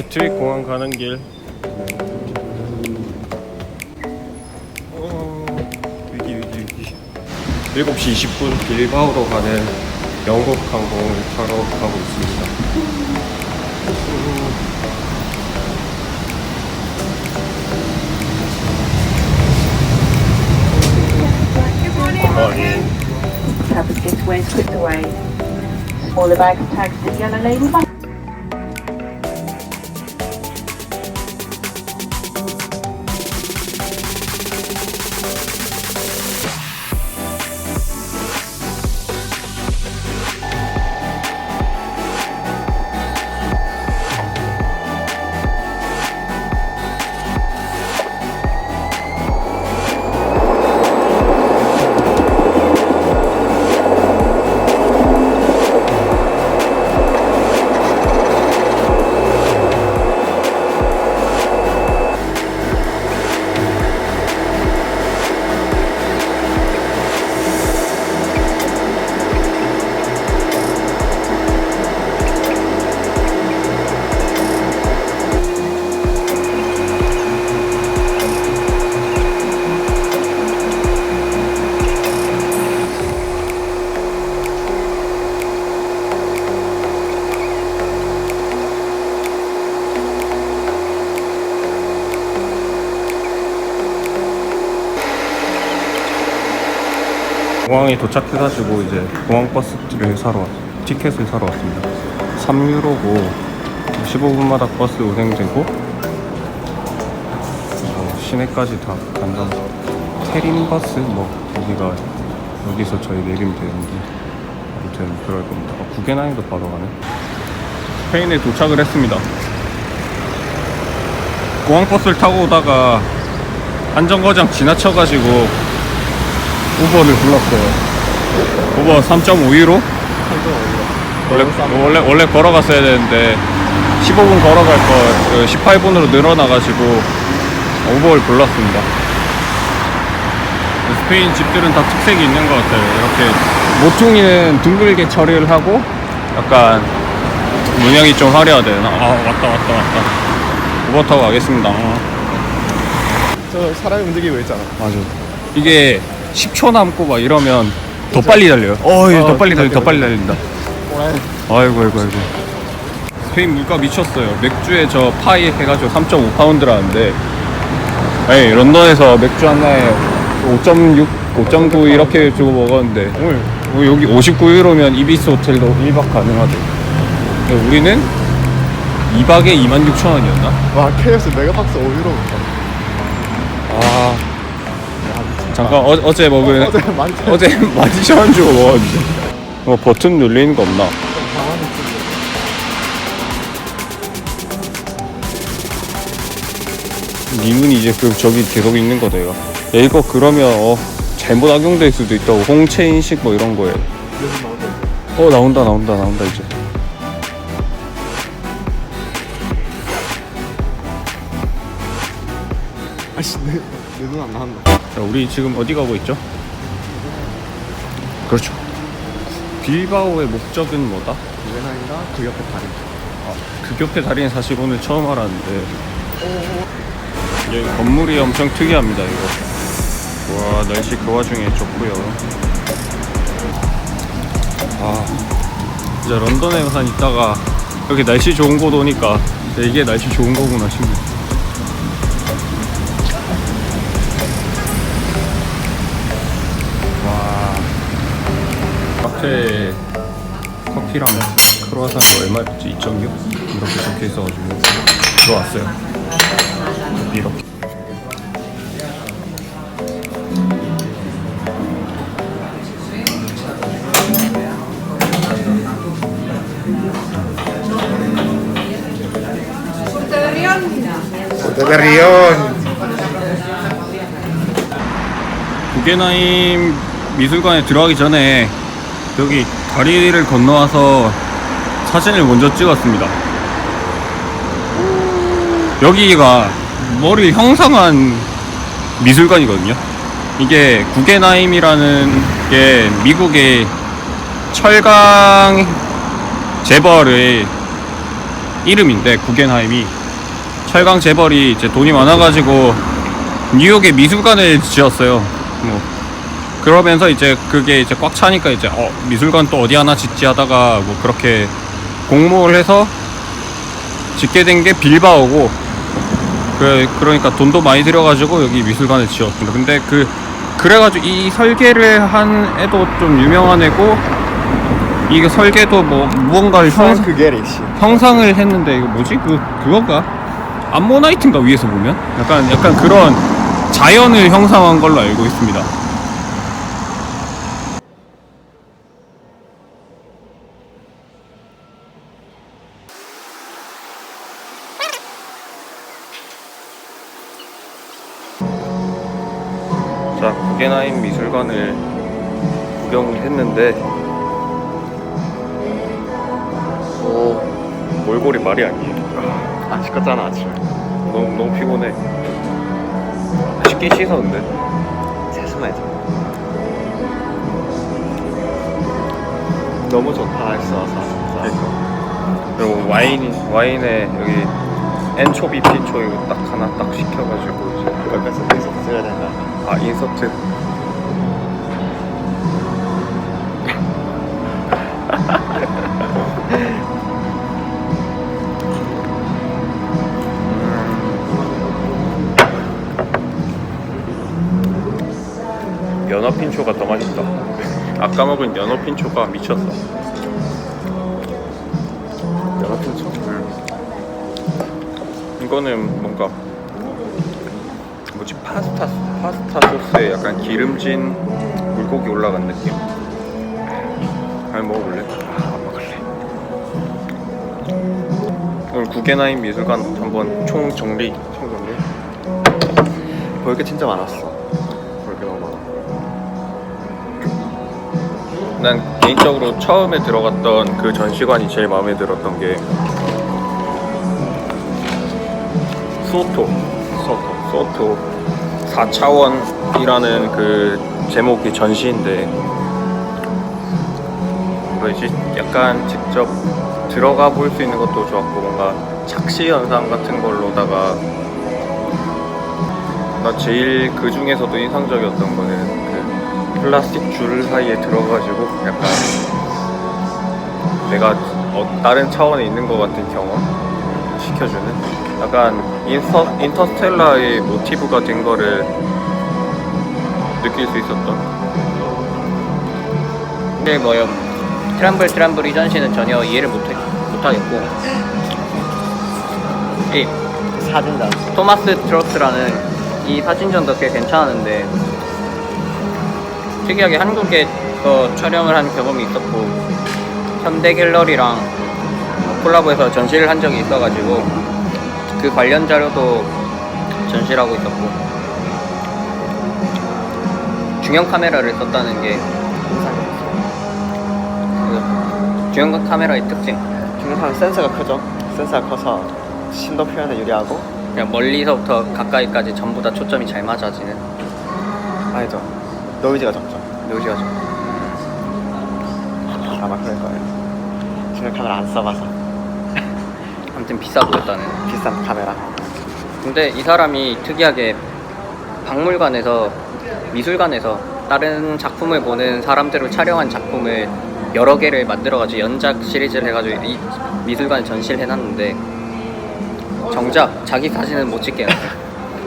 게트윅 공항 가는 길. 어, 위기 위기 위기. 7시 20분 빌바오로 가는 영국 항공을 타러 가고 있습니다. Morning. Have a get away, script away. Smaller bags tagged with yellow label 공항에 도착해가지고 이제 공항 버스를 사러 왔, 티켓을 사러 왔습니다. 3유로고 15분마다 버스 운행되고 뭐 시내까지 다 간다. 테린 버스 뭐 여기가 여기서 저희 내리면 되는데 아무튼 그럴 겁니다. 어, 구겐하임도 바로 가네. 스페인에 도착을 했습니다. 공항 버스를 타고 오다가 안전거장 지나쳐가지고 우버를 불렀어요. 우버 3.5유로? 원래, 원래, 원래 걸어갔어야 되는데 15분 걸어갈 거 18분으로 늘어나가지고 우버를 불렀습니다. 스페인 집들은 다 특색이 있는 것 같아요. 이렇게 모퉁이는 둥글게 처리를 하고 약간 문양이 좀 화려하대요. 아 왔다 왔다 왔다. 우버 타고 가겠습니다. 저 사람이 움직이고 있잖아. 맞아. 이게 10초 남고 막 이러면 더 빨리 달려요. 어, 어, 더 빨리 달려, 더 빨리 달린다. 아이고, 아이고, 아이고. 스페인 물가 미쳤어요. 맥주에 저 파이 해가지고 3.5 파운드라는데, 에이, 런던에서 맥주 하나에 5.6, 5.9 이렇게 주고 먹었는데, 오늘 뭐 여기 59유로면 이비스 호텔도 1박 가능하대. 근데 우리는 2박에 26,000원이었나? 와 KS 메가박스 5유로. 아, 잠깐 어, 어제 먹은 어제 많지. 어제 12,000원 주고 먹었는데 뭐 버튼 눌리는 거 없나? 님은 이제 그 저기 계속 있는 거다 이거 야 이거 그러면 어 잘못 악용될 수도 있다고 홍채 인식 뭐 이런 거에 어 나온다 나온다 나온다 이제 아씨 내눈 안 나온다. 자 우리 지금 어디 가고 있죠? 그렇죠 빌바오의 목적은 뭐다? 유엔하인가 그 옆에 다리. 그 옆에 다리는 사실 오늘 처음 알았는데 여기 건물이 엄청 특이합니다 이거 와 날씨 그 와중에 좋고요 아 진짜 런던에만 있다가 여기 날씨 좋은 곳 오니까 진짜 이게 날씨 좋은 거구나 싶네 와 카페 커피랑 크로아상이 얼마였지? 2.6? 이렇게 적혀 있어가지고 들어왔어요 이렇게 데베리온. 구겐하임 미술관에 들어가기 전에 여기 다리를 건너와서 사진을 먼저 찍었습니다. 여기가 머리를 형상한 미술관이거든요. 이게 구겐하임이라는 게 미국의 철강 재벌의 이름인데 구겐하임이 철강 재벌이 이제 돈이 많아가지고 뉴욕에 미술관을 지었어요. 뭐 그러면서 이제 그게 이제 꽉 차니까 이제 어 미술관 또 어디 하나 짓지 하다가 뭐 그렇게 공모를 해서 짓게 된 게 빌바오고 그 그러니까 돈도 많이 들여가지고 여기 미술관을 지었습니다. 근데 그 그래가지고 이 설계를 한 애도 좀 유명한 애고 이게 설계도 뭐 무언가를 형, 그 게리시 형상을 했는데 이거 뭐지? 그 그거가 암모나이트인가 위에서 보면 약간 약간 그런 자연을 형상한 걸로 알고 있습니다. 자, 구겐하임 미술관을 구경을 했는데 오, 몰골이 말이 아니에요. 안 씻었잖아 아침에 너무 너무 피곤해. 쉽게 씻었는데. 세수해줘 너무 좋다 날씨와서 진짜 그리고 와인 와인에 여기 엔초비 피초 이거 딱 하나 딱 시켜가지고 이제 옆에서 계속 써야 된다 아 인서트. 연어 핀초가 더 맛있다. 아까 먹은 연어 핀초가 미쳤어. 여러분 좀 이거는 뭔가 뭐지 파스타 파스타 소스에 약간 기름진 물고기 올라간 느낌. 아니 먹어볼래? 아, 안 먹을래. 오늘 구겐하임 미술관 한번 총 정리. 총정리 볼게 진짜 많았어 볼게 너무 많아 난 개인적으로 처음에 들어갔던 그 전시관이 제일 마음에 들었던 게 수오토 수오토 수오토 4차원이라는 그 제목의 전시인데 뭐지 약간 직접 들어가 볼 수 있는 것도 좋았고 뭔가 착시 현상 같은 걸로다가 나 제일 그 중에서도 인상적이었던 거는 그 플라스틱 줄 사이에 들어가지고 약간 내가 어, 다른 차원에 있는 것 같은 경험 시켜주는 약간 인터, 인터스텔라의 모티브가 된 거를 느낄 수 있었던? 근데 뭐 트럼블 트럼블 이 전 시는 전혀 이해를 못해, 못하겠고. 이 사진단 토마스 트러스라는 이 사진전도 꽤 괜찮았는데 특이하게 한국에서 촬영을 한 경험이 있었고 현대 갤러리랑 콜라보해서 전시를 한 적이 있어가지고 그 관련 자료도 전시를 하고 있었고 중형 카메라를 썼다는 게 그 중형 카메라의 특징. 중요한 센서가 크죠. 센서가 커서 심도 표현에 유리하고. 그냥 멀리서부터 가까이까지 전부 다 초점이 잘 맞아지는. 아니죠. 노이즈가 적죠. 노이즈가 좀 아마 그럴 거예요. 중요 카메라 안 써봐서 아무튼 비싸 보였다는. 비싼 카메라. 근데 이 사람이 특이하게 박물관에서 미술관에서 다른 작품을 보는 사람들을 촬영한 작품을 여러 개를 만들어가지고 연작 시리즈를 해가지고 이 미술관에 전시를 해놨는데 정작 자기 사진은 못 찍게 해놨어요.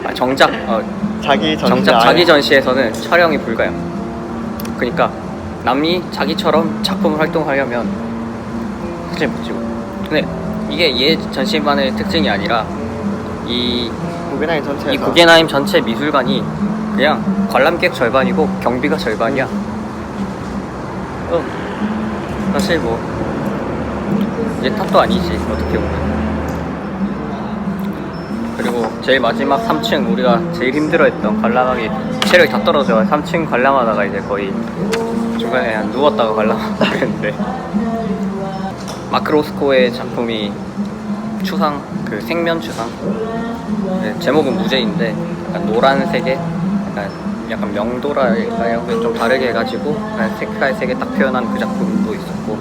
아, 정작 어, 자기 전시 정작 자기 전시에서는 촬영이 불가요. 그러니까 남이 자기처럼 작품 활동하려면 사진 못 찍고 근데 이게 얘 전시만의 특징이 아니라 이 구겐하임 전체에서 이 구겐하임 전체 미술관이 그냥 관람객 절반이고 경비가 절반이야. 어, 사실 뭐 이제 탓도 아니지 어떻게 보면. 그리고 제일 마지막 3층 우리가 제일 힘들어했던 관람하기 체력이 다 떨어져 3층 관람하다가 이제 거의 중간에 그냥 누웠다가 관람하고 그랬는데 마크로스코의 작품이 추상 그 생면 추상 네, 제목은 무제인데 약간 노란색에 약간 약간 명도라일까요? 좀 다르게 해가지고 약간 색깔 색에 딱 표현한 그 작품도 있었고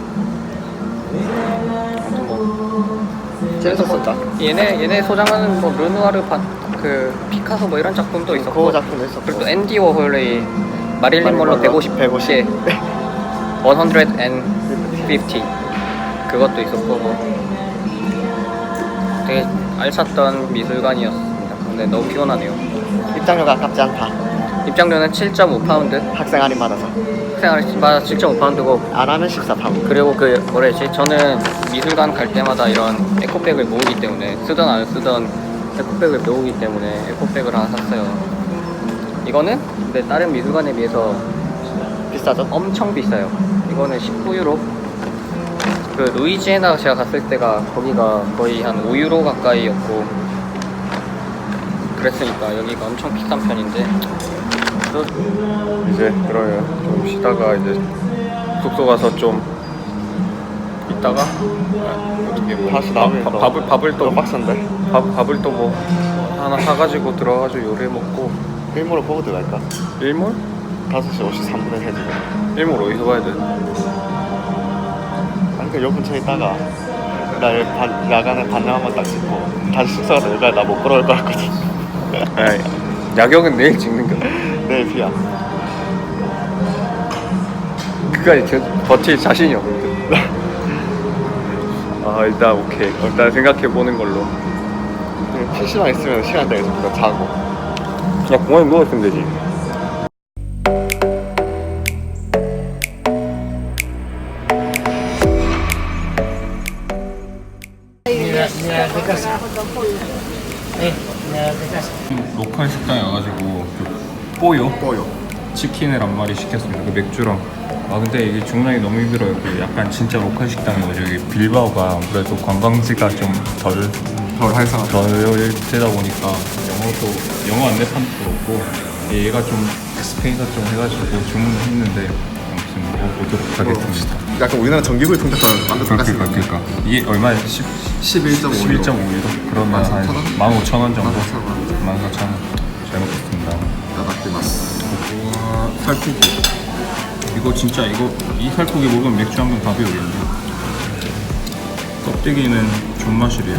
아무튼 뭐 재밌었었다. 얘네 얘네 소장하는 뭐 르누아르 반, 그 피카소 뭐 이런 작품도 있었고 그 작품도 있었고. 그리고 또 앤디 워홀의 마릴린 먼로 150 150. 150 그것도 있었고 뭐 되게 알찼던 미술관이었습니다. 근데 너무 피곤하네요. 입장료가 아깝지 않다. 입장료는 7.5파운드, 학생 할인 받아서. 학생마다 7.5파운드고 안 하면 14파운드. 그리고 그 뭐래지 저는 미술관 갈 때마다 이런 에코백을 모으기 때문에 쓰던 안 쓰던 에코백을 모으기 때문에 에코백을 하나 샀어요. 이거는 근데 다른 미술관에 비해서 비싸죠? 엄청 비싸요. 이거는 19유로. 그 루이지애나 제가 갔을 때가 거기가 거의 한 5유로 가까이였고 그랬으니까 여기가 엄청 비싼 편인데 또 이제 그러면 좀 쉬다가 이제 숙소 가서 좀 있다가 아, 어떻게 뭐 다시 밥- 밥- 또 밥을 밥을 또 빡센데? 밥, 밥을 또 뭐 하나 사가지고 들어가지고 요리해 먹고 일몰을 보고 들어갈까? 일몰? 5시 53분에 해주고. 일몰 어디서 봐야 돼? 아니, 그요 근처에 있다가 날 반, 야간에 반장 한번 딱 찍고 다시 숙소 가서 여기까지 나못 걸어올 것 같거든. 아이, 야경은 내일 찍는 거. 내일 비야. 그까지 겨- 버틸 자신이 없는데. 아 일단 오케이. 일단 생각해 보는 걸로. 그냥 PC방 있으면 시간 되게 좀 자고. 그냥 공원에 누워 있으면 되지. 로컬 식당에 와가지고 그 뽀요? 뽀요. 치킨을 한 마리 시켰습니다. 그 맥주랑. 아 근데 이게 중량이 너무 힘들어요. 그 약간 진짜 로컬 식당이고 여기 빌바오가 그래도 관광지가 좀덜덜 활성 덜 되다 보니까 영어도 영어 안내판도 없고 얘가 좀 스페인어 좀 해가지고 주문을 했는데 먹어보도록 하겠습니다. 약간 우리나라 전기구이 통닭처럼 완전 똑같이 그러니까 그러니까. 이게 얼마야? 10 11.5 유로. 11.5 유로 그러면 한 15,000원? 정도. 14,000원. 잘 먹겠습니다. 우와 살코기. 이거 진짜 이거 이 살코기 먹으면 맥주 한 병 다 비우겠네. 껍데기는 존맛이래요